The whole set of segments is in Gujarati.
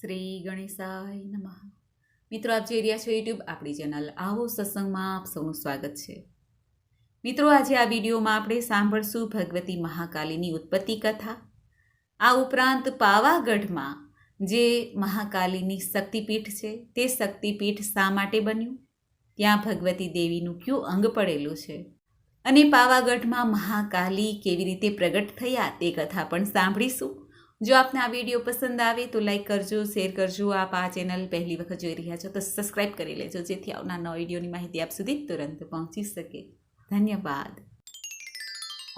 શ્રી ગણેશાય નમઃ. મિત્રો, આપ જોઈ રહ્યા છો યુટ્યુબ આપણી ચેનલ આવો સત્સંગમાં આપ સૌનું સ્વાગત છે. મિત્રો, આજે આ વિડીયોમાં આપણે સાંભળશું ભગવતી મહાકાલીની ઉત્પત્તિ કથા. આ ઉપરાંત પાવાગઢમાં જે મહાકાલીની શક્તિપીઠ છે, તે શક્તિપીઠ શા માટે બન્યું? ત્યાં ભગવતી દેવીનું કયું અંગ પડેલું છે? અને પાવાગઢમાં મહાકાલી કેવી રીતે પ્રગટ થયા, તે કથા પણ સાંભળીશું. જો આપને આ વીડિયો પસંદ આવે તો લાઈક કરજો, શેર કરજો. આપ આ ચેનલ પહેલી વખત જોઈ રહ્યા છો તો સબસ્ક્રાઈબ કરી લેજો, જેથી આવનાર નવા વિડીયોની માહિતી આપ સુધી તુરંત પહોંચી શકે. ધન્યવાદ.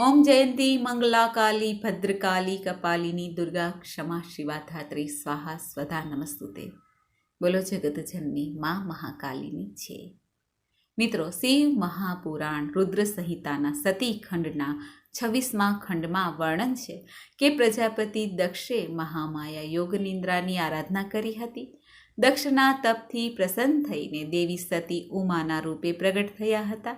ઓમ જયંતી મંગલા કાલી ભદ્રકાલી, કપાલિની દુર્ગા, ક્ષમા શિવા ધાત્રી સ્વાહા, સ્વધા, નમસ્તુતે. બોલો જગતજનની મા મહાકાલીની છે. મિત્રો, શિવ મહાપુરાણ રુદ્ર સંહિતાના સતી ખંડના છવ્વીસમા ખંડમાં વર્ણન છે કે પ્રજાપતિ દક્ષે મહામાયા યોગ નિંદ્રાની આરાધના કરી હતી. દક્ષના તપથી પ્રસન્ન થઈને દેવી સતી ઉમાના રૂપે પ્રગટ થયા હતા.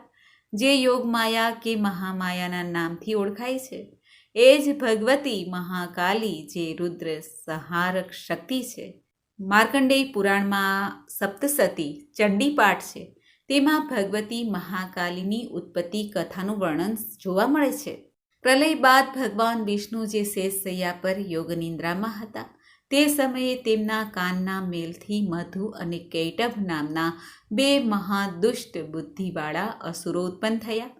જે યોગમાયા કે મહામાયાના નામથી ઓળખાય છે, એ જ ભગવતી મહાકાલી જે રુદ્ર સંહારક શક્તિ છે. માર્કંડેય પુરાણમાં સપ્તસતી ચંડીપાઠ છે. તેમાં ભગવતી મહાકાલીની ઉત્પત્તિ કથાનું વર્ણન જોવા મળે છે. પ્રલય બાદ ભગવાન વિષ્ણુ જે શેષસૈયા પર યોગ નિંદ્રામાં હતા, તે સમયે તેમના કાનના મેલથી મધુ અને કૈટભ નામના બે મહાદુષ્ટ બુદ્ધિવાળા અસુરો ઉત્પન્ન થયા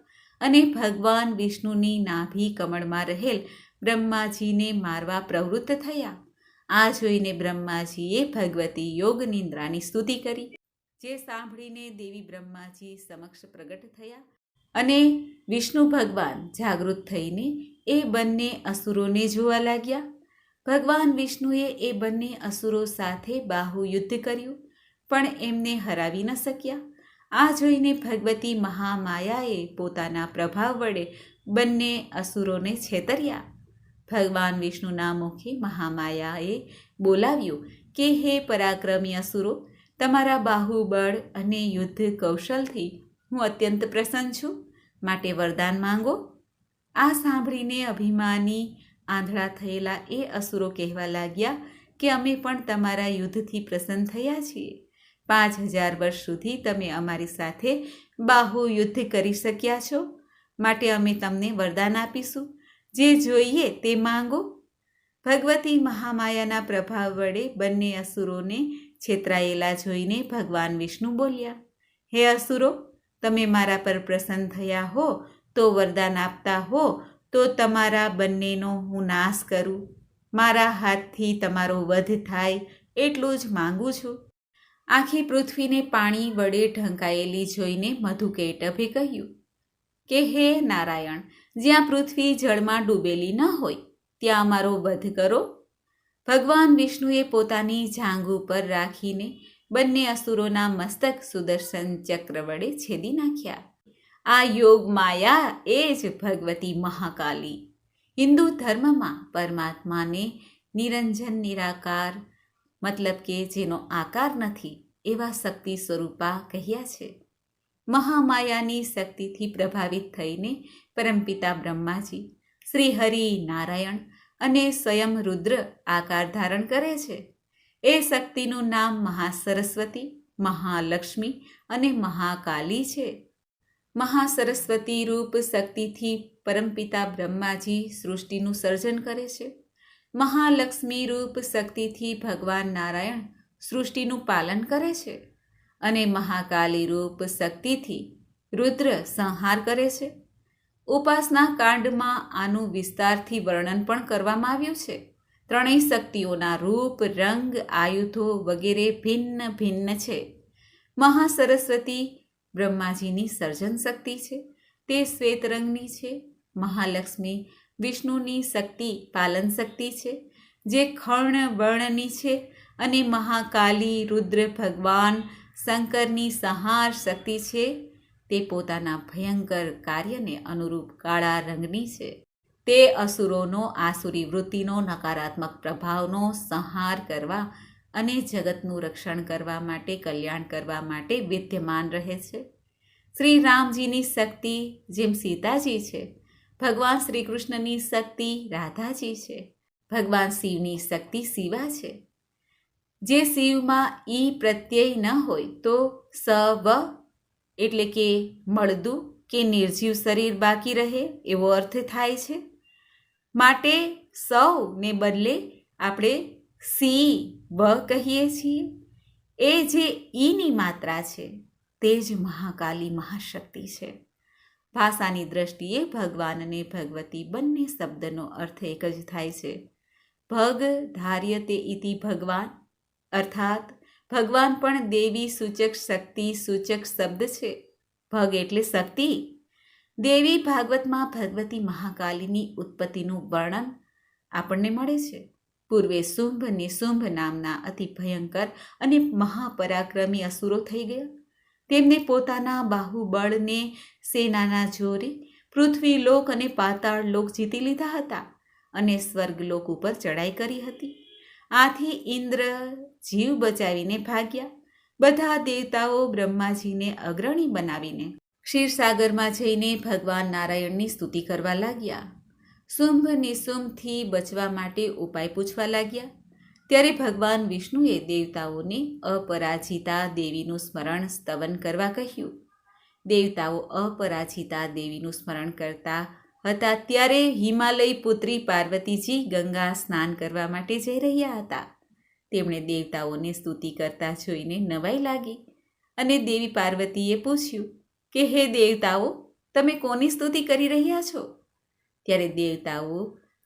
અને ભગવાન વિષ્ણુની નાભી કમળમાં રહેલ બ્રહ્માજીને મારવા પ્રવૃત્ત થયા. આ જોઈને બ્રહ્માજીએ ભગવતી યોગ નિંદ્રાની સ્તુતિ કરી. જે સાંભળીને દેવી બ્રહ્માજી સમક્ષ પ્રગટ થયા અને વિષ્ણુ ભગવાન જાગૃત થઈને એ બંને અસુરોને જોવા લાગ્યા. ભગવાન વિષ્ણુએ એ બંને અસુરો સાથે બાહુ યુદ્ધ કર્યું, પણ એમને હરાવી ન શક્યા. આ જોઈને ભગવતી મહામાયાએ પોતાના પ્રભાવ વડે બંને અસુરોને છેતર્યા. ભગવાન વિષ્ણુના મુખે મહામાયાએ બોલાવ્યું કે, હે પરાક્રમી અસુરો તમારા બાહુબળ અને યુદ્ધ કૌશલથી હું અત્યંત પ્રસન્ન છું. માટે વરદાન માંગો. આ સાંભળીને અભિમાની આંધળા થયેલા એ અસુરો કહેવા લાગ્યા કે અમે પણ તમારા યુદ્ધથી પ્રસન્ન થયા છીએ. પાંચ હજાર વર્ષ સુધી તમે અમારી સાથે બાહુ યુદ્ધ કરી શક્યા છો. માટે અમે તમને વરદાન આપીશું. જે જોઈએ તે માંગો. ભગવતી મહામાયાના પ્રભાવ વડે બંને અસુરોને છેતરાયેલા જોઈને ભગવાન વિષ્ણુ બોલ્યા, હે અસુરો, તમે મારા પર પ્રસન્ન થયા હો, તો વરદાન આપતા હો, તો તમારા બંનેનો હું નાશ કરું. મારા હાથથી તમારો વધ થાય એટલું જ માગું છું. આખી પૃથ્વીને પાણી વડે ઢંકાયેલી જોઈને મધુકૈટભે કહ્યું, કે હે નારાયણ, જ્યાં પૃથ્વી જળમાં ડૂબેલી ન હોય, ત્યાં અમારો વધ કરો ભગવાન વિષ્ણુએ પોતાની જાંઘ ઉપર રાખીને બંને અસુરોના મસ્તક સુદર્શન ચક્ર વડે છેદી નાખ્યા. આ યોગ માયા એ જ ભગવતી મહાકાલી. હિન્દુ ધર્મમાં પરમાત્માને નિરંજન, નિરાકાર, મતલબ કે જેનો આકાર નથી, એવા શક્તિ સ્વરૂપા કહ્યા છે. મહામાયાની શક્તિથી પ્રભાવિત થઈને પરમપિતા બ્રહ્માજી શ્રી હરિ નારાયણ અને સ્વયં રુદ્ર આકાર ધારણ કરે છે. એ શક્તિનું નામ મહાસરસ્વતી, મહાલક્ષ્મી અને મહાકાલી છે. મહાસરસ્વતી રૂપ શક્તિથી પરમપિતા બ્રહ્માજી સૃષ્ટિનું સર્જન કરે છે. મહાલક્ષ્મી રૂપ શક્તિથી ભગવાન નારાયણ સૃષ્ટિનું પાલન કરે છે અને મહાકાલી રૂપ શક્તિથી રુદ્ર સંહાર કરે છે. ઉપાસના કાંડમાં આનું વિસ્તારથી વર્ણન પણ કરવામાં આવ્યું છે. ત્રણેય શક્તિઓના રૂપ, રંગ, આયુધો વગેરે ભિન્ન ભિન્ન છે. મહાસરસ્વતી બ્રહ્માજીની સર્જન શક્તિ છે. તે શ્વેત રંગની છે. મહાલક્ષ્મી વિષ્ણુની શક્તિ પાલન શક્તિ છે. જે ખર્ણ વર્ણની છે અને મહાકાલી રુદ્ર ભગવાન શંકરની સહાર શક્તિ છે. તે પોતાના ભયંકર કાર્યને અનુરૂપ કાળા રંગની છે. તે અસુરોનો, આસુરી વૃત્તિનો, નકારાત્મક પ્રભાવનો સંહાર કરવા અને જગતનું રક્ષણ કરવા માટે, કલ્યાણ કરવા માટે વિદ્યમાન રહે છે. શ્રી રામજીની શક્તિ જેમ સીતાજી છે, ભગવાન શ્રી કૃષ્ણની શક્તિ રાધાજી છે, ભગવાન શિવની શક્તિ શિવા છે. જે શિવમાં ઈ પ્રત્યય ન હોય તો સ, વ એટલે કે મળદું કે નિર્જીવ શરીર બાકી રહે એવો અર્થ થાય છે. માટે સૌને બદલે આપણે સી વ કહીએ છીએ. એ જે ઈની માત્રા છે તે જ મહાકાલી મહાશક્તિ છે. ભાષાની દ્રષ્ટિએ ભગવાન અને ભગવતી બંને શબ્દનો અર્થ એક જ થાય છે. ભગ ધાર્ય તે ઇતિ ભગવાન, અર્થાત ભગવાન પણ દેવી સૂચક શક્તિ સૂચક શબ્દ છે. ભગ એટલે શક્તિ. દેવી ભાગવતમાં ભગવતી મહાકાલીની ઉત્પત્તિનું વર્ણન આપણને મળે છે. પૂર્વે શુંભ નિશુંભ નામના અતિ ભયંકર અને મહાપરાક્રમી અસુરો થઈ ગયા. તેમને પોતાના બાહુબળને સેનાના જોરે, પૃથ્વી લોક અને પાતાળ લોક જીતી લીધા હતા અને સ્વર્ગલોક ઉપર ચડાઈ કરી હતી. આથી ઇન્દ્ર જીવ બચાવીને ભાગ્યા. બધા દેવતાઓ બ્રહ્માજીને અગ્રણી બનાવીને ક્ષીરસાગરમાં જઈને ભગવાન નારાયણની સ્તુતિ કરવા લાગ્યા. શુંભ નિશુંભથી બચવા માટે ઉપાય પૂછવા લાગ્યા. ત્યારે ભગવાન વિષ્ણુએ દેવતાઓને અપરાજિતા દેવીનું સ્મરણ સ્તવન કરવા કહ્યું. દેવતાઓ અપરાજિતા દેવીનું સ્મરણ કરતા હતા ત્યારે હિમાલય પુત્રી પાર્વતીજી ગંગા સ્નાન કરવા માટે જઈ રહ્યા હતા. તેમણે દેવતાઓને સ્તુતિ કરતા જોઈને નવાઈ લાગી અને દેવી પાર્વતીએ પૂછ્યું કે, હે દેવતાઓ, તમે કોની સ્તુતિ કરી રહ્યા છો? ત્યારે દેવતાઓ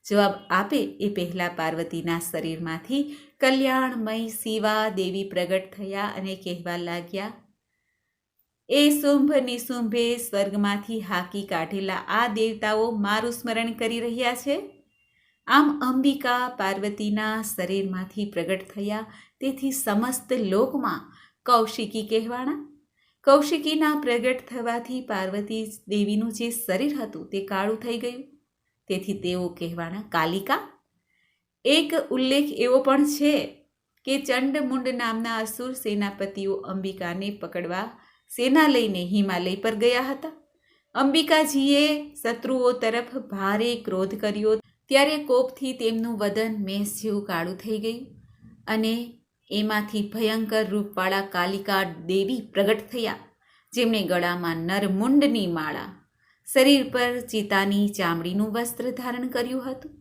જવાબ આપે એ પહેલાં પાર્વતીના શરીરમાંથી, કલ્યાણમય શિવા દેવી પ્રગટ થયા અને કહેવા લાગ્યા, એ શુંભ નિશુંભે સ્વર્ગમાંથી હાકી કાઢેલા આ દેવતાઓ મારું સ્મરણ કરી રહ્યા છે? આમ અંબિકા પાર્વતીના શરીરમાંથી પ્રગટ થયા. તેથી સમસ્ત લોકમાં કૌશિકી કહેવાણા. કૌશિકીના પ્રગટ થવાથી પાર્વતી દેવીનું જે શરીર હતું તે કાળું થઈ ગયું. તેથી તેઓ કહેવાના કાલિકા. એક ઉલ્લેખ એવો પણ છે કે ચંડમુંડ નામના અસુર સેનાપતિઓ અંબિકાને પકડવા સેના લઈને હિમાલય પર ગયા હતા. અંબિકાજીએ શત્રુઓ તરફ ભારે ક્રોધ કર્યો. ત્યારે કોપથી તેમનું વદન મેષ જેવું કાળું થઈ ગયું અને એમાંથી ભયંકર રૂપવાળા કાલિકા દેવી પ્રગટ થયા, જેમણે ગળામાં નરમુંડની માળા, શરીર પર ચિતાની ચામડીનું વસ્ત્ર ધારણ કર્યું હતું.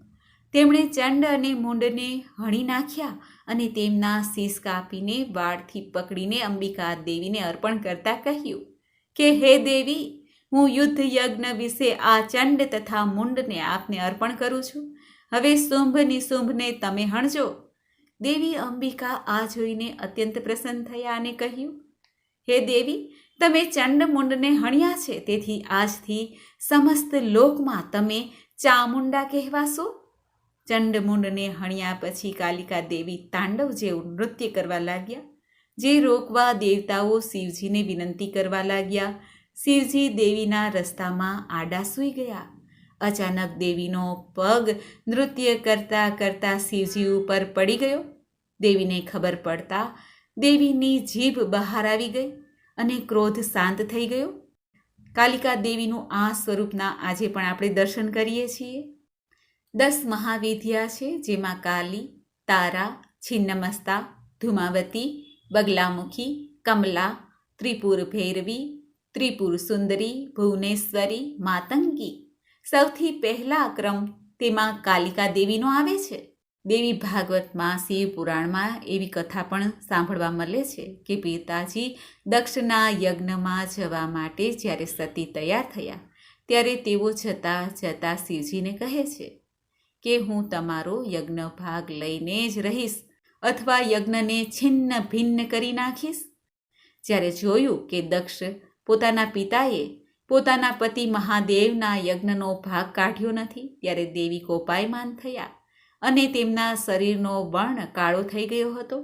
તેમણે ચંડ અને મુંડને હણી નાખ્યા અને તેમના શીશ કાપીને વાળથી પકડીને અંબિકા દેવીને અર્પણ કરતા કહ્યું કે, હે દેવી હું યુદ્ધ યજ્ઞ વિશે આ ચંડ તથા મુંડને આપને અર્પણ કરું છું. હવે શુંભ નિશુંભને તમે હણજો. દેવી અંબિકા આ જોઈને અત્યંત પ્રસન્ન થયા અને કહ્યું, હે દેવી, તમે ચંડ મુંડને હણ્યા છે, તેથી આજથી સમસ્ત લોકમાં તમે ચામુંડા કહેવાશો. ચંડમુંડને હણ્યા પછી કાલિકા દેવી તાંડવ જેવું નૃત્ય કરવા લાગ્યા, જે રોકવા દેવતાઓ શિવજીને વિનંતી કરવા લાગ્યા શિવજી દેવીના રસ્તામાં આડા સૂઈ ગયા. અચાનક દેવીનો પગ નૃત્ય કરતા કરતા શિવજી ઉપર પડી ગયો. દેવીને ખબર પડતા દેવીની જીભ બહાર આવી ગઈ અને ક્રોધ શાંત થઈ ગયો. કાલિકા દેવીનું આ સ્વરૂપના આજે પણ આપણે દર્શન કરીએ છીએ. દસ મહાવિદ્યા છે જેમાં કાલી, તારા, છિન્નમસ્તા, ધુમાવતી, બગલામુખી, કમલા, ત્રિપુર ભૈરવી ત્રિપુર સુંદરી ભુવનેશ્વરી, માતંગી. સૌથી પહેલા ક્રમ તેમાં કાલિકા દેવીનો આવે છે. દેવી ભાગવતમાં, શિવ પુરાણમાં એવી કથા પણ સાંભળવા મળે છે કે પિતાજી દક્ષના યજ્ઞમાં જવા માટે જ્યારે સતી તૈયાર થયા, ત્યારે તેઓ જતાં જતાં શિવજીને કહે છે કે, હું તમારો યજ્ઞ ભાગ લઈને જ રહીશ અથવા યજ્ઞને છિન્ન ભિન્ન કરી નાખીશ? જ્યારે જોયું કે દક્ષ પોતાના પિતાએ પોતાના પતિ મહાદેવના યજ્ઞનો ભાગ કાઢ્યો નથી, ત્યારે દેવી કોપાયમાન થયા અને તેમના શરીરનો વર્ણ કાળો થઈ ગયો હતો.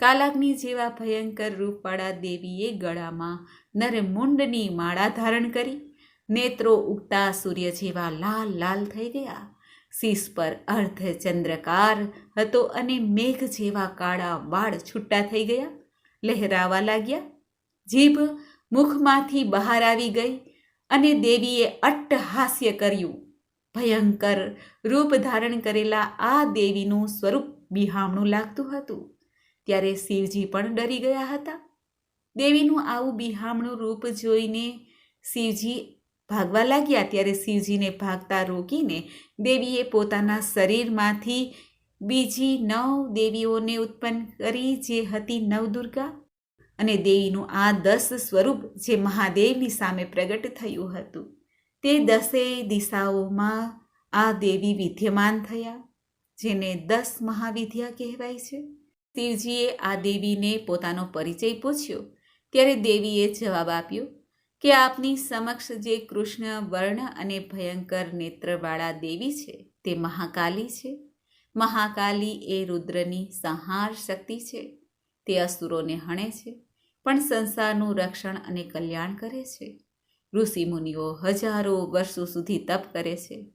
કાલાગ્નિ જેવા ભયંકર રૂપવાળા દેવીએ ગળામાં નરમુંડની માળા ધારણ કરી, નેત્રો ઉગતા સૂર્ય જેવા લાલ લાલ થઈ ગયા. શીશ પર અર્ધ ચંદ્રકાર હતો અને મેઘ જેવા કાળા વાળ છૂટા થઈ ગયા. લહેરાવા લાગ્યા. જીભ મુખમાંથી બહાર આવી ગઈ અને દેવીએ અટ્ટહાસ્ય કર્યું. ભયંકર રૂપ ધારણ કરેલા આ દેવીનું સ્વરૂપ બિહામણું લાગતું હતું. ત્યારે શિવજી પણ ડરી ગયા હતા. દેવીનું આવું બિહામણું રૂપ જોઈને શિવજી ભાગવા લાગ્યા. ત્યારે શિવજીને ભાગતા રોકીને દેવીએ પોતાના શરીરમાંથી બીજી નવ દેવીઓને ઉત્પન્ન કરી, જે હતી નવદુર્ગા. અને દેવીનું આ દસ સ્વરૂપ જે મહાદેવની સામે પ્રગટ થયું હતું, તે દસેય દિશાઓમાં આ દેવી વિદ્યમાન થયા, જેને દસ મહાવિદ્યા કહેવાય છે. શિવજીએ આ દેવીને પોતાનો પરિચય પૂછ્યો, ત્યારે દેવીએ જવાબ આપ્યો કે આપની સમક્ષ જે કૃષ્ણ, વર્ણ અને ભયંકર નેત્રવાળા દેવી છે, તે મહાકાલી છે. મહાકાલી એ રુદ્રની સંહાર શક્તિ છે, તે અસુરોને હણે છે. પણ સંસારનું રક્ષણ અને કલ્યાણ કરે છે. ઋષિમુનિઓ હજારો વર્ષો સુધી તપ કરે છે.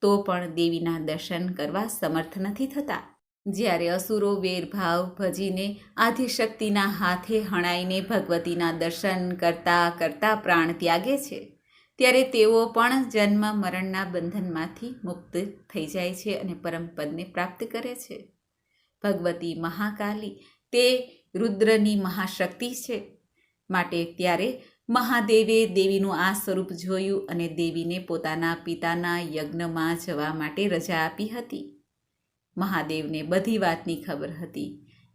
તો પણ દેવીના દર્શન કરવા સમર્થ નથી થતા. જ્યારે અસુરો વેરભાવ ભજીને આધિશક્તિના હાથે હણાઈને ભગવતીના દર્શન કરતા કરતા પ્રાણ ત્યાગે છે, ત્યારે તેઓ પણ જન્મ મરણના બંધનમાંથી મુક્ત થઈ જાય છે અને પરમપદને પ્રાપ્ત કરે છે. ભગવતી મહાકાલી તે રુદ્રની મહાશક્તિ છે. માટે ત્યારે મહાદેવે દેવીનું આ સ્વરૂપ જોયું અને દેવીને પોતાના પિતાના યજ્ઞમાં જવા માટે રજા આપી હતી. મહાદેવને બધી વાતની ખબર હતી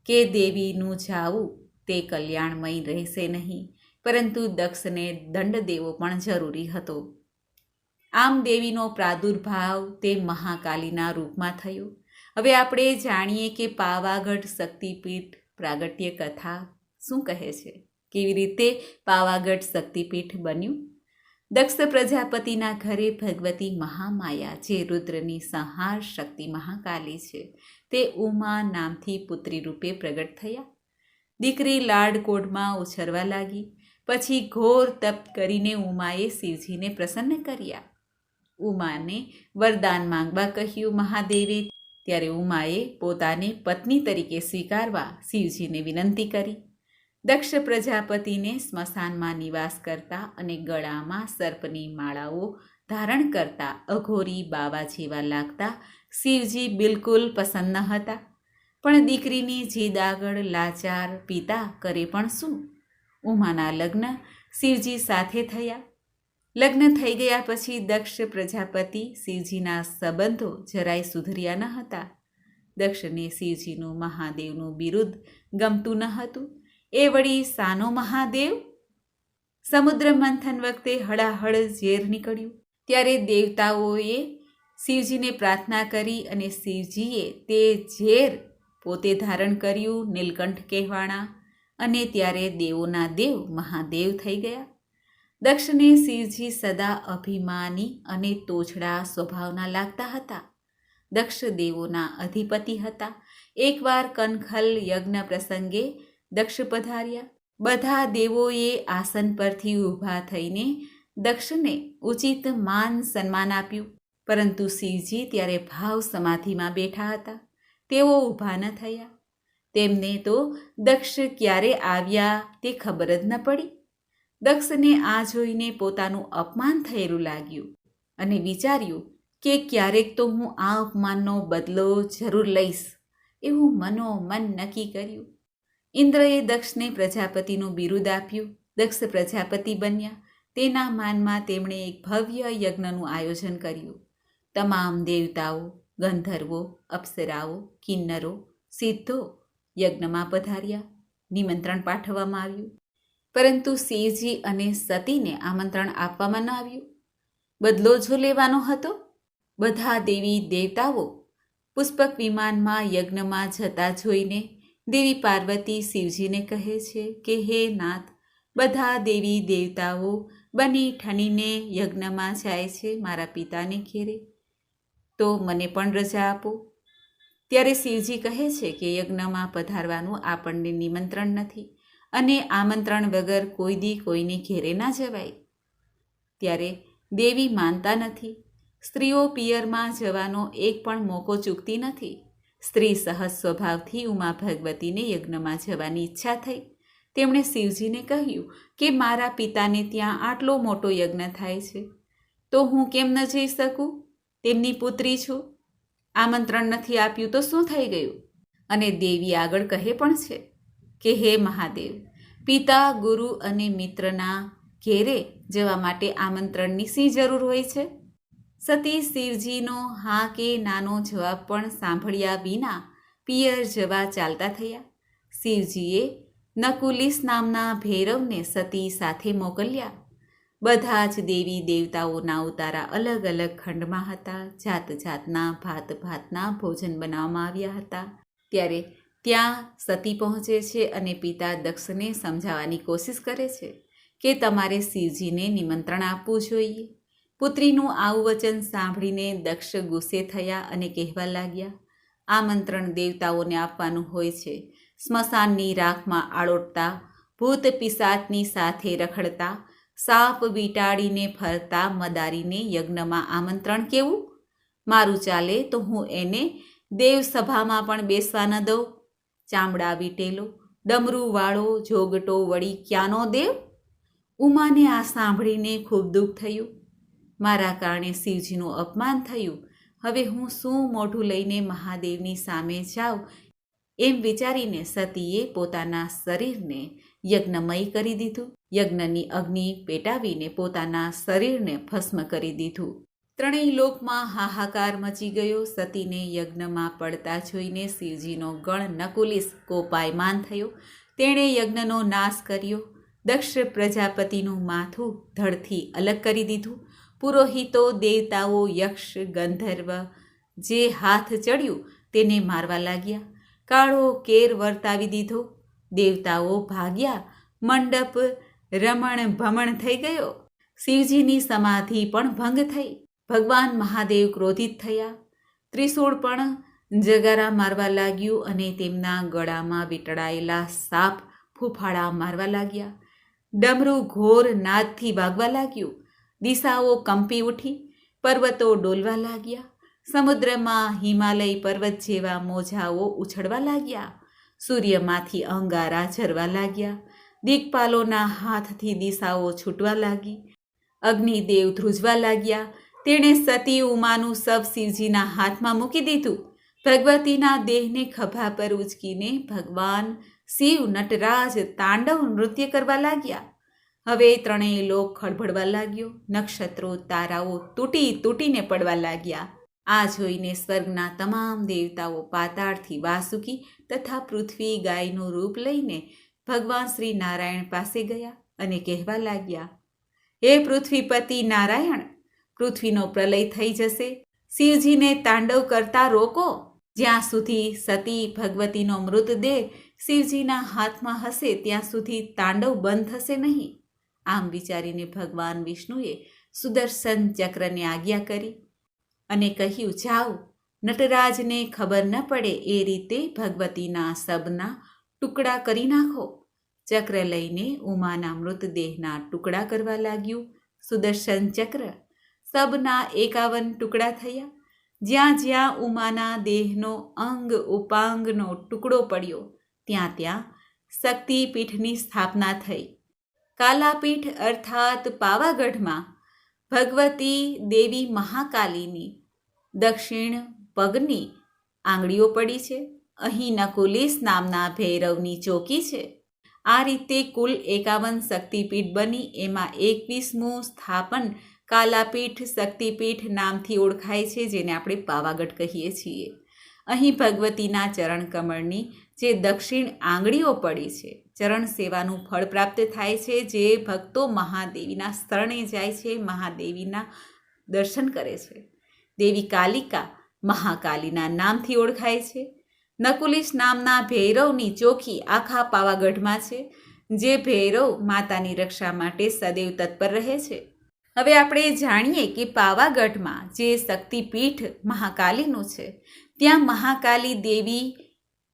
કે દેવીનું જાવું તે કલ્યાણમય રહેશે નહીં, પરંતુ દક્ષને દંડ દેવો પણ જરૂરી હતો. આમ દેવીનો પ્રાદુર્ભાવ તે મહાકાલીના રૂપમાં થયો. હવે આપણે જાણીએ કે પાવાગઢ શક્તિપીઠ પ્રાગટ્ય કથા શું કહે છે? કેવી રીતે પાવાગઢ શક્તિપીઠ બન્યું? દક્ષ પ્રજાપતિના ઘરે ભગવતી મહામાયા જે રુદ્રની સંહાર શક્તિ મહાકાલી છે, તે ઉમા નામથી પુત્રી રૂપે પ્રગટ થયા. દીકરી લાડકોડમાં ઉછરવા લાગી, પછી ઘોર તપ કરીને ઉમાએ શિવજીને પ્રસન્ન કર્યા. ઉમાને વરદાન માંગવા કહ્યું, મહાદેવે ત્યારે ઉમાએ પોતાને પત્ની તરીકે સ્વીકારવા શિવજીને વિનંતી કરી. દક્ષ પ્રજાપતિને સ્મશાનમાં નિવાસ કરતા અને ગળામાં સર્પની માળાઓ ધારણ કરતા અઘોરી બાવા જેવા લાગતા શિવજી બિલકુલ પસંદ ન હતા. પણ દીકરીની જીદ આગળ લાચાર પિતા કરે પણ શું ઉમાના લગ્ન શિવજી સાથે થયા. લગ્ન થઈ ગયા પછી દક્ષ પ્રજાપતિ શિવજીના સંબંધો જરાય સુધર્યા ન હતા. દક્ષને શિવજીનું મહાદેવનું બિરુદ ગમતું ન હતું. એ વળી સાનો મહાદેવ? સમુદ્ર મંથન વખતે હળાહળ ઝેર નીકળ્યું. ત્યારે દેવતાઓએ શિવજીને પ્રાર્થના કરી અને શિવજીએ તે ઝેર પોતે ધારણ કર્યું નીલકંઠ કહેવાણા. અને ત્યારે દેવોના દેવ મહાદેવ થઈ ગયા. દક્ષને શિવજી સદા અભિમાની અને તોછડા સ્વભાવના લાગતા હતા. દક્ષ દેવોના અધિપતિ હતા. એકવાર કનખલ યજ્ઞ પ્રસંગે દક્ષ પધાર્યા. બધા દેવોએ આસન પરથી ઊભા થઈને દક્ષને ઉચિત માન સન્માન આપ્યું. પરંતુ શિવજી ત્યારે ભાવ સમાધિમાં બેઠા હતા. તેઓ ઊભા ન થયા. તેમને તો દક્ષ ક્યારે આવ્યા તે ખબર જ ન પડી. દક્ષને આ જોઈને પોતાનું અપમાન થયેલું લાગ્યું અને વિચાર્યું કે ક્યારેક તો હું આ અપમાનનો બદલો જરૂર લઈશ એવું મનોમન નક્કી કર્યું. ઇન્દ્રએ દક્ષને પ્રજાપતિનું બિરુદ આપ્યું. દક્ષ પ્રજાપતિ બન્યા. તેના માનમાં તેમણે એક ભવ્ય યજ્ઞનું આયોજન કર્યું. તમામ દેવતાઓ, ગંધર્વો, અપ્સરાઓ, કિન્નરો સિદ્ધો યજ્ઞમાં પધાર્યા. નિમંત્રણ પાઠવવામાં આવ્યું. પરંતુ શિવજી અને સતીને આમંત્રણ આપવામાં ન આવ્યું. બદલો જો લેવાનો હતો. બધા દેવી દેવતાઓ પુષ્પક વિમાનમાં યજ્ઞમાં જતા જોઈને દેવી પાર્વતી શિવજીને કહે છે કે, હે નાથ, બધા દેવી દેવતાઓ બની ઠનીને યજ્ઞમાં જાય છે મારા પિતાને ઘેરે. તો મને પણ રજા આપો. ત્યારે શિવજી કહે છે કે યજ્ઞમાં પધારવાનું આપણને નિમંત્રણ નથી. અને આમંત્રણ વગર કોઈ દી કોઈને ઘેરે ના જવાય. ત્યારે દેવી માનતા નથી. સ્ત્રીઓ પિયરમાં જવાનો એક પણ મોકો ચૂકતી નથી. સ્ત્રી સહજ સ્વભાવથી ઉમા ભગવતીને યજ્ઞમાં જવાની ઈચ્છા થઈ. તેમણે શિવજીને કહ્યું કે મારા પિતાને ત્યાં આટલો મોટો યજ્ઞ થાય છે. તો હું કેમ ન જઈ શકું? તેમની પુત્રી છું. આમંત્રણ નથી આપ્યું તો શું થઈ ગયું? અને દેવી આગળ કહે પણ છે કે હે મહાદેવ, પિતા, ગુરુ અને મિત્રના ઘેરે જવા માટે આમંત્રણની શી જરૂર હોય છે? સતી શિવજીનો હા કે નાનો જવાબ પણ સાંભળ્યા વિના પિયર જવા ચાલતા થયા. શિવજીએ નકુલિસ નામના ભૈરવને સતી સાથે મોકલ્યા. બધા જ દેવી દેવતાઓના ઉતારા અલગ અલગ ખંડમાં હતા. જાત જાતના ભાત ભાતના ભોજન બનાવવામાં આવ્યા હતા. ત્યારે ત્યાં સતી પહોંચે છે અને પિતા દક્ષને સમજાવવાની કોશિશ કરે છે કે તમારે શિવજીને નિમંત્રણ આપવું જોઈએ. પુત્રીનું આવું વચન સાંભળીને દક્ષ ગુસ્સે થયા અને કહેવા લાગ્યા આમંત્રણ દેવતાઓને આપવાનું હોય છે. સ્મશાનની રાખમાં આળોટતા, ભૂત પિશાચની સાથે રખડતા, સાપ વીટાડીને ફરતા મદારીને યજ્ઞમાં આમંત્રણ કેવું? મારું ચાલે તો હું એને દેવસભામાં પણ બેસવા ન દઉં. ચામડા વીટેલો ડમરૂવાળો જોગટો વળી ક્યાંનો દેવ? ઉમાને આ સાંભળીને ખૂબ દુઃખ થયું. મારા કારણે શિવજીનું અપમાન થયું. હવે હું શું મોઢું લઈને મહાદેવની સામે જાઉં? એમ વિચારીને સતીએ પોતાના શરીરને યજ્ઞમય કરી દીધું. યજ્ઞની અગ્નિ પેટાવીને પોતાના શરીરને ભસ્મ કરી દીધું. ત્રણેય લોકમાં હાહાકાર મચી ગયો. સતીને યજ્ઞમાં પડતા જોઈને શિવજીનો ગણ નકુલિસ કોપાયમાન થયો. તેણે યજ્ઞનો નાશ કર્યો. દક્ષ પ્રજાપતિનું માથું ધડથી અલગ કરી દીધું. પુરોહિતો, દેવતાઓ, યક્ષ, ગંધર્વ જે હાથ ચડ્યું તેને મારવા લાગ્યા. કાળો કેર વર્તાવી દીધો. દેવતાઓ ભાગ્યા. મંડપ રમણ ભમણ થઈ ગયો. શિવજીની સમાધિ પણ ભંગ થઈ. ભગવાન મહાદેવ ક્રોધિત થયા. ત્રિશૂળ પણ જગારા મારવા લાગ્યું અને તેમના ગળામાં વીંટળાયેલા સાપ ફૂફાડા મારવા લાગ્યા. ડમરું ઘોર નાદથી વાગવા લાગ્યું. દિશાઓ કંપી ઉઠી, પર્વતો ડોલવા લાગ્યા. સમુદ્રમાં હિમાલય પર્વત જેવા મોજાઓ ઉછળવા લાગ્યા. સૂર્યમાંથી અંગારા ઝરવા લાગ્યા. દીકપાલોના હાથથી દિશાઓ છૂટવા લાગી. અગ્નિદેવ ધ્રુજવા લાગ્યા. તેણે સતી ઉમાનું સબ શિવજીના હાથમાં મૂકી દીધું. ભગવતીના દેહને ખભા પર ઉચકીને ભગવાન શિવ નટરાજ તાંડવ નૃત્ય કરવા લાગ્યા. હવે ત્રણેય લોક ખળભળવા લાગ્યો. નક્ષત્રો, તારાઓ તૂટી તૂટીને પડવા લાગ્યા. આ જોઈને સ્વર્ગના તમામ દેવતાઓ પાતાળથી વાસુકી તથા પૃથ્વી ગાયનું રૂપ લઈને ભગવાન શ્રી નારાયણ પાસે ગયા અને કહેવા લાગ્યા, હે પૃથ્વીપતિ નારાયણ પૃથ્વીનો પ્રલય થઈ જશે. શિવજીને તાંડવ કરતા રોકો. જ્યાં સુધી સતી ભગવતીનો મૃતદેહ શિવજીના હાથમાં હશે ત્યાં સુધી તાંડવ બંધ થશે નહીં. આમ વિચારીને ભગવાન વિષ્ણુએ સુદર્શન ચક્રને આજ્ઞા કરી અને કહ્યું, જાઓ, નટરાજને ખબર ન પડે એ રીતે ભગવતીના સબના ટુકડા કરી નાખો. ચક્ર લઈને ઉમાના મૃતદેહના ટુકડા કરવા લાગ્યું. સુદર્શન ચક્ર સબના એકાવન ટુકડા થયા. જ્યાં જ્યાં ઉમાના દેહનો અંગ ઉપાંગનો ટુકડો પડ્યો, ત્યાં ત્યાં શક્તિપીઠની સ્થાપના થઈ. કાલાપીઠ અર્થાત પાવાગઢમાં ભગવતી દેવી મહાકાલીની દક્ષિણ પગની આંગળીઓ પડી છે. અહીં નકુલિસ નામના ભૈરવની ચોકી છે. આ રીતે કુલ એકાવન શક્તિપીઠ બની એમાં એકવીસમું સ્થાપન કાલાપીઠ શક્તિપીઠ નામથી ઓળખાય છે, જેને આપણે પાવાગઢ કહીએ છીએ. અહીં ભગવતીના ચરણ કમળની જે દક્ષિણ આંગળીઓ પડી છે, ચરણ સેવાનું ફળ પ્રાપ્ત થાય છે, જે ભક્તો મહાદેવીના સ્તરણે જાય છે, મહાદેવીના દર્શન કરે છે. દેવી કાલિકા મહાકાલીના નામથી ઓળખાય છે. નકુલિશ નામના ભૈરવની ચોખી આખા પાવાગઢમાં છે, જે ભૈરવ માતાની રક્ષા માટે સદૈવ તત્પર રહે છે. હવે આપણે જાણીએ કે પાવાગઢમાં જે શક્તિપીઠ મહાકાલીનું છે, ત્યાં મહાકાલી દેવી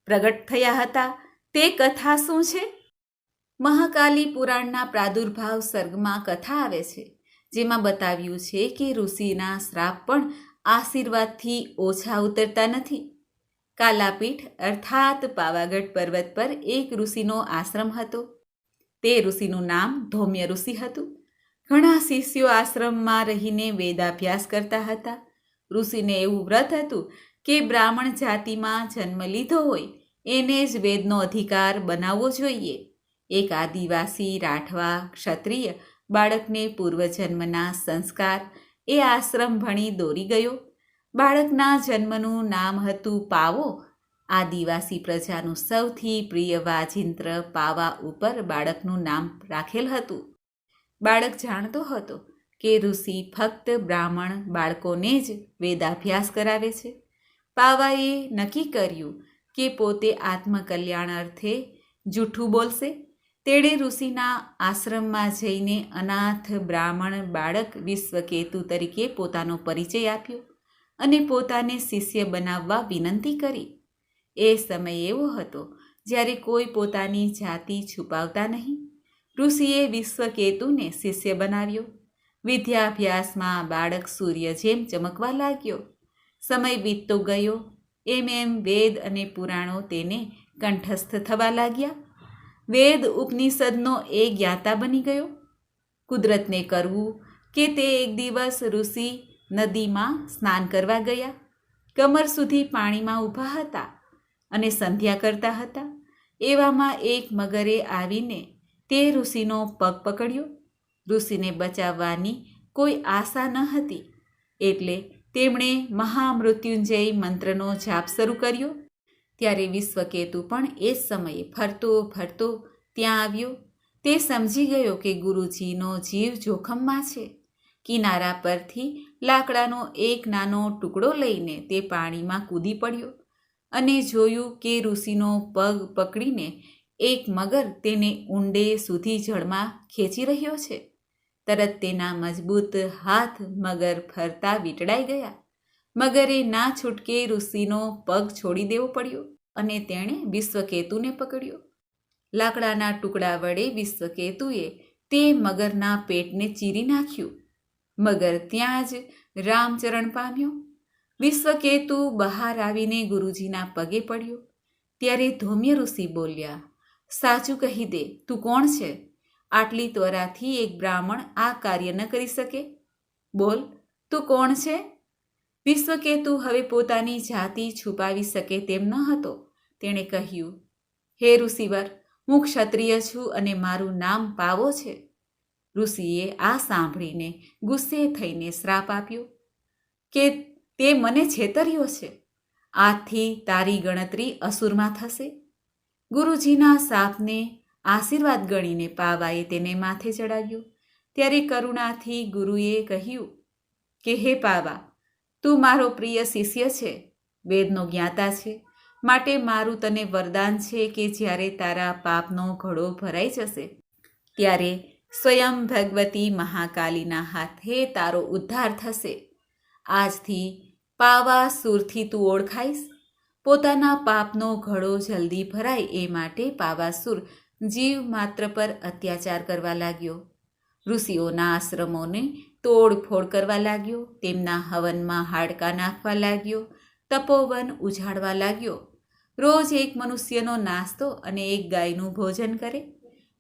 પ્રગટ થયા હતા. તે કથા શું છે? મહાકાલી પુરાણના પ્રાદુર્ભાવ સર્ગમાં કથા આવે છે, જેમાં બતાવ્યું છે કે ઋષિના શ્રાપ પણ આશીર્વાદથી ઓછા ઉતરતા નથી. કાલાપીઠ અર્થાત પાવાગઢ પર્વત પર એક ઋષિનો આશ્રમ હતો. તે ઋષિનું નામ ધૌમ્ય ઋષિ હતું. ઘણા શિષ્યો આશ્રમમાં રહીને વેદાભ્યાસ કરતા હતા. ઋષિને એવું વ્રત હતું કે બ્રાહ્મણ જાતિમાં જન્મ લીધો હોય, એને જ વેદનો અધિકાર બનાવવો જોઈએ. એક આદિવાસી, રાઠવા, ક્ષત્રિય બાળકને પૂર્વજન્મના સંસ્કાર એ આશ્રમ ભણી દોરી ગયો. બાળકના જન્મનું નામ હતું પાવો. આદિવાસી પ્રજાનું સૌથી પ્રિય વાજિંત્ર પાવા ઉપર બાળકનું નામ રાખેલ હતું. બાળક જાણતો હતો કે ઋષિ ફક્ત બ્રાહ્મણ બાળકોને જ વેદાભ્યાસ કરાવે છે. પાવાએ નક્કી કર્યું કે પોતે આત્મકલ્યાણ અર્થે જૂઠું બોલશે. તેણે ઋષિના આશ્રમમાં જઈને અનાથ બ્રાહ્મણ બાળક વિશ્વકેતુ તરીકે પોતાનો પરિચય આપ્યો અને પોતાને શિષ્ય બનાવવા વિનંતી કરી. એ સમય એવો હતો જ્યારે કોઈ પોતાની જાતિ છુપાવતા નહીં. ઋષિએ વિશ્વકેતુને શિષ્ય બનાવ્યો. વિદ્યાભ્યાસમાં બાળક સૂર્ય જેમ ચમકવા લાગ્યો. સમય વીતતો ગયો. એમ એમ વેદ અને પુરાણો તેને કંઠસ્થ થવા લાગ્યા. વેદ ઉપનિષદનો એ જ્ઞાતા બની ગયો. કુદરતને કરવું કે તે એક દિવસ ઋષિ નદીમાં સ્નાન કરવા ગયા. કમર સુધી પાણીમાં ઊભા હતા અને સંધ્યા કરતા હતા. એવામાં એક મગરે આવીને તે ઋષિનો પગ પકડ્યો. ઋષિને બચાવવાની કોઈ આશા ન હતી. એટલે તેમણે મહામૃત્યુંજય મંત્રનો જાપ શરૂ કર્યો. ત્યારે વિશ્વકેતુ પણ એ સમયે ફરતો ફરતો ત્યાં આવ્યો. તે સમજી ગયો કે ગુરુજીનો જીવ જોખમમાં છે. કિનારા પરથી લાકડાનો એક નાનો ટુકડો લઈને તે પાણીમાં કૂદી પડ્યો અને જોયું કે ઋષિનો પગ પકડીને એક મગર તેને ઊંડે સુધી જળમાં ખેંચી રહ્યો છે. તરત તેના મજબૂત હાથ મગર ફરતા વીંટળાઈ ગયા. મગરે ના છૂટકે ઋષિનો પગ છોડી દેવો પડ્યો અને તેણે વિશ્વકેતુને પકડ્યો. લાકડાના ટુકડા વડે વિશ્વકેતુએ તે મગરના પેટને ચીરી નાખ્યું. મગર ત્યાં જ રામચરણ પામ્યો. વિશ્વકેતુ બહાર આવીને ગુરુજીના પગે પડ્યો. ત્યારે ધૌમ્ય ઋષિ બોલ્યા સાચું કહી દે. તું કોણ છે? આટલી ત્વરાથી એક બ્રાહ્મણ આ કાર્ય ન કરી શકે? બોલ, તું કોણ છે? વિશ્વકેતુ હવે પોતાની જાતિ છુપાવી શકે તેમ ન હતો. તેણે કહ્યું, હે ઋષિવર, હું ક્ષત્રિય છું અને મારું નામ પાવો છે. ઋષિએ આ સાંભળીને ગુસ્સે થઈને શ્રાપ આપ્યો, કે તે મને છેતર્યો છે. આથી તારી ગણતરી અસુરમાં થશે. ગુરુજીના સાપને આશીર્વાદ ગણીને પાવાએ તેને માથે ચડાવ્યો. ત્યારે કરુણાથી ગુરુએ કહ્યું, કે હે પાવા, તું મારો પ્રિય શિષ્ય છે, વેદનો જ્ઞાતા છે. માટે મારું તને વરદાન છે કે જ્યારે તારા પાપનો ઘડો ભરાઈ જશે, ત્યારે સ્વયં ભગવતી મહાકાલીના હાથે તારો ઉદ્ધાર થશે. આજથી પાવા સુરથી તું ઓળખાઈશ. પોતાના પાપનો ઘડો જલ્દી ભરાય એ માટે પાવાસુર જીવ માત્ર પર અત્યાચાર કરવા લાગ્યો. ઋષિઓના આશ્રમોને તોડફોડ કરવા લાગ્યો, તેમના હવનમાં હાડકાં નાખવા લાગ્યો, તપોવન ઉજાડવા લાગ્યો. રોજ એક મનુષ્યનો નાસ્તો અને એક ગાયનું ભોજન કરે.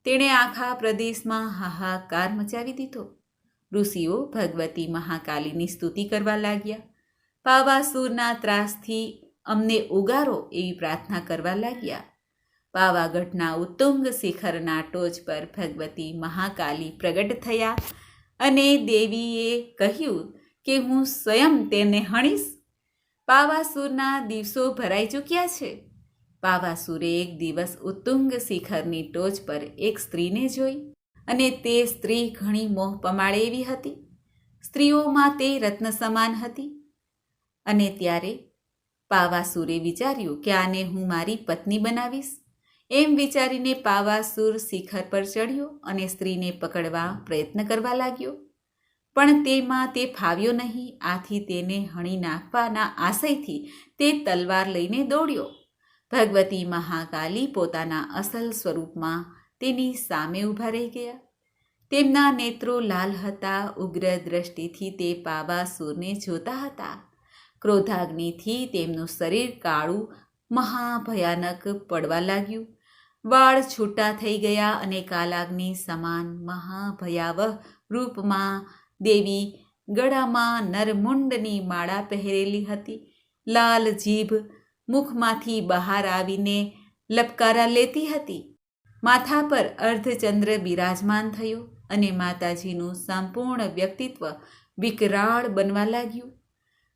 તેણે આખા પ્રદેશમાં હાહાકાર મચાવી દીધો. ઋષિઓ ભગવતી મહાકાલીની સ્તુતિ કરવા લાગ્યા. પાવાસુરના ત્રાસથી અમને ઉગારો એવી પ્રાર્થના કરવા લાગ્યા. પાવાગઢના ઉત્તુંગ શિખરના ટોચ પર ભગવતી મહાકાલી પ્રગટ થયા અને દેવીએ કહ્યું કે હું સ્વયં તેને હણીશ. પાવાસુરના દિવસો ભરાઈ ચૂક્યા છે. પાવાસુરે એક દિવસ ઉત્તુંગ શિખરની ટોચ પર એક સ્ત્રીને જોઈ અને તે સ્ત્રી ઘણી મોહ પમાડે એવી હતી. સ્ત્રીઓમાં તે રત્ન સમાન હતી. અને ત્યારે પાવાસુરે વિચાર્યું કે આને હું મારી પત્ની બનાવીશ. એમ વિચારીને પાવાસુર શિખર પર ચડ્યો અને સ્ત્રીને પકડવા પ્રયત્ન કરવા લાગ્યો. પણ તેમાં તે ફાવ્યો નહીં, આથી તેને હણી નાખવાના આશયથી તે તલવાર લઈને દોડ્યો. ભગવતી મહાકાલી પોતાના અસલ સ્વરૂપમાં તેની સામે ઊભા રહી ગયા. તેમના નેત્રો લાલ હતા, ઉગ્ર દ્રષ્ટિથી તે પાવાસુરને જોતા હતા. ક્રોધાગ્નિથી તેમનું શરીર કાળું, મહાભયાનક પડવા લાગ્યું. વાળ છૂટા થઈ ગયા અને કાલાગ્નિ સમાન મહાભયાવહ રૂપમાં દેવી ગળામાં નરમુંડની માળા પહેરેલી હતી. લાલ જીભ મુખમાંથી બહાર આવીને લપકારા લેતી હતી. માથા પર અર્ધચંદ્ર બિરાજમાન થયો અને માતાજીનું સંપૂર્ણ વ્યક્તિત્વ વિકરાળ બનવા લાગ્યું.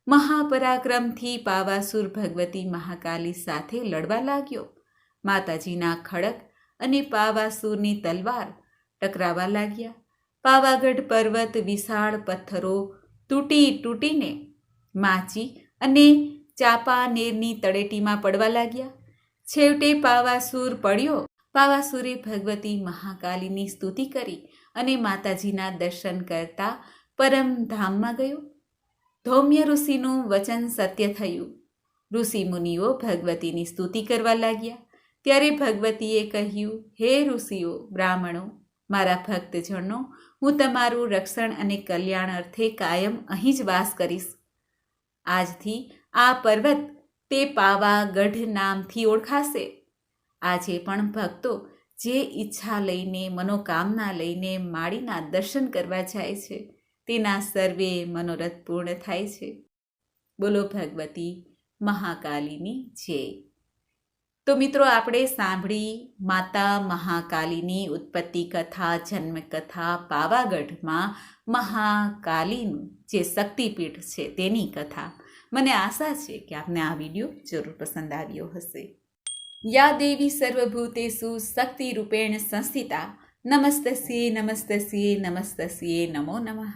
મહાપરાક્રમથી પાવાસુર ભગવતી મહાકાલી સાથે લડવા લાગ્યો. માતાજીના ખડક અને પાવાસુરની તલવાર ટકરાવા લાગ્યા. પાવાગઢ પર્વત વિશાળ પથ્થરો તૂટી તૂટીને માચી અને ચાપાનેરની તળેટીમાં પડવા લાગ્યા. છેવટે પાવાસુર પડ્યો. પાવાસુરે ભગવતી મહાકાલીની સ્તુતિ કરી અને માતાજીના દર્શન કરતા પરમધામમાં ગયો. ધૌમ્ય ઋષિનું વચન સત્ય થયું. ઋષિ મુનિઓ ભગવતીની સ્તુતિ કરવા લાગ્યા. ત્યારે ભગવતીએ કહ્યું, હે ઋષિઓ, બ્રાહ્મણો, મારા ભક્તજનો, હું તમારું રક્ષણ અને કલ્યાણ અર્થે કાયમ અહીં જ વાસ કરીશ. આજથી આ પર્વત તે પાવાગઢ નામથી ઓળખાશે. આજે પણ ભક્તો જે ઈચ્છા લઈને, મનોકામના લઈને માળીના દર્શન કરવા જાય છે. તેના સર્વે મનોરથ પૂર્ણ થાય છે. બોલો ભગવતી મહાકાલીની જય. તો મિત્રો, આપણે સાંભળી માતા મહાકાલીની ઉત્પત્તિ કથા, જન્મ કથા પાવાગઢમાં મહાકાલીનું જે શક્તિપીઠ છે તેની કથા. મને આશા છે કે આપને આ વીડિયો જરૂર પસંદ આવ્યો હશે. યા દેવી સર્વભૂતેષુ શક્તિ રૂપેણ સંસ્થિતા નમસ્તસ્યે નમસ્તસ્યે નમસ્તસ્યે નમો નમઃ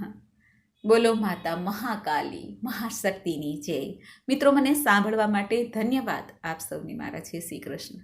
બોલો માતા મહાકાલી મહાશક્તિની જય મિત્રો મને સાંભળવા માટે ધન્યવાદ આપ સૌને મારા છે શ્રી કૃષ્ણ.